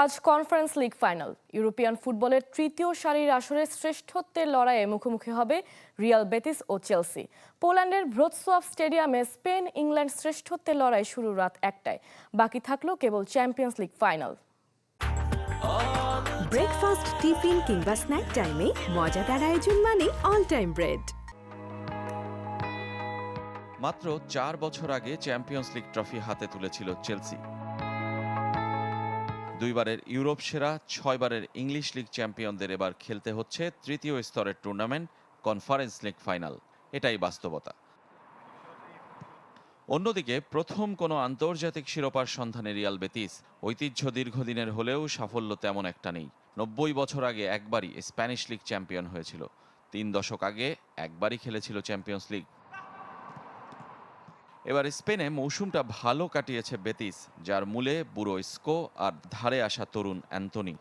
আজ conference league final. European ফুটবলের তৃতীয় সারির আসরে শ্রেষ্ঠত্বের লড়াইয়ে মুখোমুখি হবে রিয়াল বেতিস ও চেলসি। পোল্যান্ডের ভ্রোৎসোভ স্টেডিয়ামে স্পেন ইংল্যান্ড শ্রেষ্ঠত্বের লড়াই শুরু রাত একটায়। বাকি থাকল কেবল Champions League final. Breakfast tiffin কিংবা স্ন্যাক টাইমে মজাদার আয়োজন মানে অল টাইম ব্রেড। মাত্র চার বছর আগে চ্যাম্পিয়ন্স লিগ ট্রফি হাতে তুলেছিল চেলসি। দুইবারের ইউরোপ সেরা, ছয়বারের ইংলিশ লিগ চ্যাম্পিয়নদের এবার খেলতে হচ্ছে তৃতীয় স্তরের টুর্নামেন্ট, কনফারেন্স লিগ ফাইনাল। এটাই বাস্তবতা। অন্যদিকে, প্রথম কোনো আন্তর্জাতিক শিরোপার সন্ধানে রিয়াল বেতিস। ঐতিহ্য দীর্ঘদিনের হলেও সাফল্য তেমন একটা নেই। নব্বই বছর আগে একবারই স্প্যানিশ লিগ চ্যাম্পিয়ন হয়েছিল। তিন দশক আগে একবারই খেলেছিল চ্যাম্পিয়ন্স লিগ। এবার স্পেনে মৌসুমটা ভালো কাটিয়েছে বেতিস যার মূলে বুড়ো স্কো আর ধারে আসা তরুণ অ্যান্টনি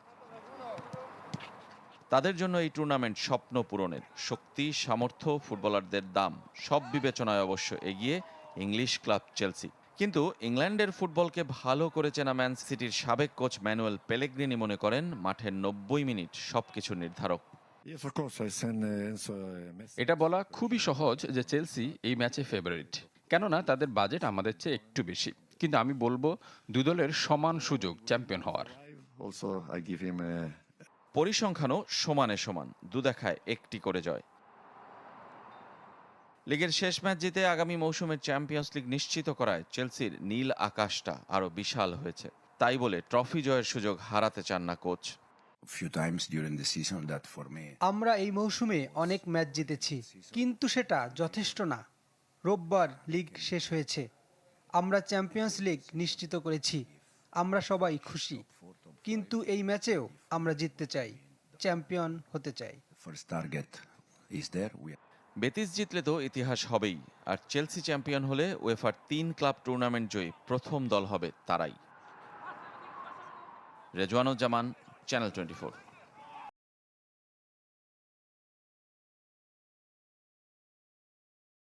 তাদের জন্য এই টুর্নামেন্ট স্বপ্ন পূরণের শক্তি সামর্থ্য ফুটবলারদের দাম সব বিবেচনায় অবশ্য এগিয়ে ইংলিশ ক্লাব চেলসি। কিন্তু ইংল্যান্ডের ফুটবলকে ভালো করে চেনা ম্যান সিটির সাবেক কোচ ম্যানুয়েল পেলেগ্রিনি মনে করেন মাঠের নব্বই মিনিট সবকিছু নির্ধারক। Uh, message. এটা বলা খুবই সহজ যে চেলসি এই ম্যাচে ফেভারিট কেননা তাদের বাজেট আমাদের চেয়ে একটু বেশি। কিন্তু আমি বলব দুই দলের সমান সুযোগ চ্যাম্পিয়ন হওয়ার। পরিসংখ্যানও সমানে সমান দু দেখায় একটি করে জয়। লিগের শেষ ম্যাচ জিতে আগামী মৌসুমের চ্যাম্পিয়ন্স লিগ নিশ্চিত করায় চেলসির নীল আকাশটা আরও বিশাল হয়েছে। তাই বলে ট্রফি জয়ের সুযোগ হারাতে চান না কোচ আমরা এই মৌসুমে অনেক ম্যাচ জিতেছি কিন্তু সেটা যথেষ্ট না। রোববার লিগ শেষ হয়েছে। আমরা চ্যাম্পিয়ন্স লিগ নিশ্চিত করেছি। আমরা সবাই খুশি। কিন্তু এই ম্যাচেও আমরা জিততে চাই। চ্যাম্পিয়ন হতে চাই। বেতিস জিতলে তো ইতিহাস হবেই। আর চেলসি চ্যাম্পিয়ন হলে ওয়েফার তিন ক্লাব টুর্নামেন্ট জয়ী প্রথম দল হবে তারাই। Rezwanuzzaman channel twenty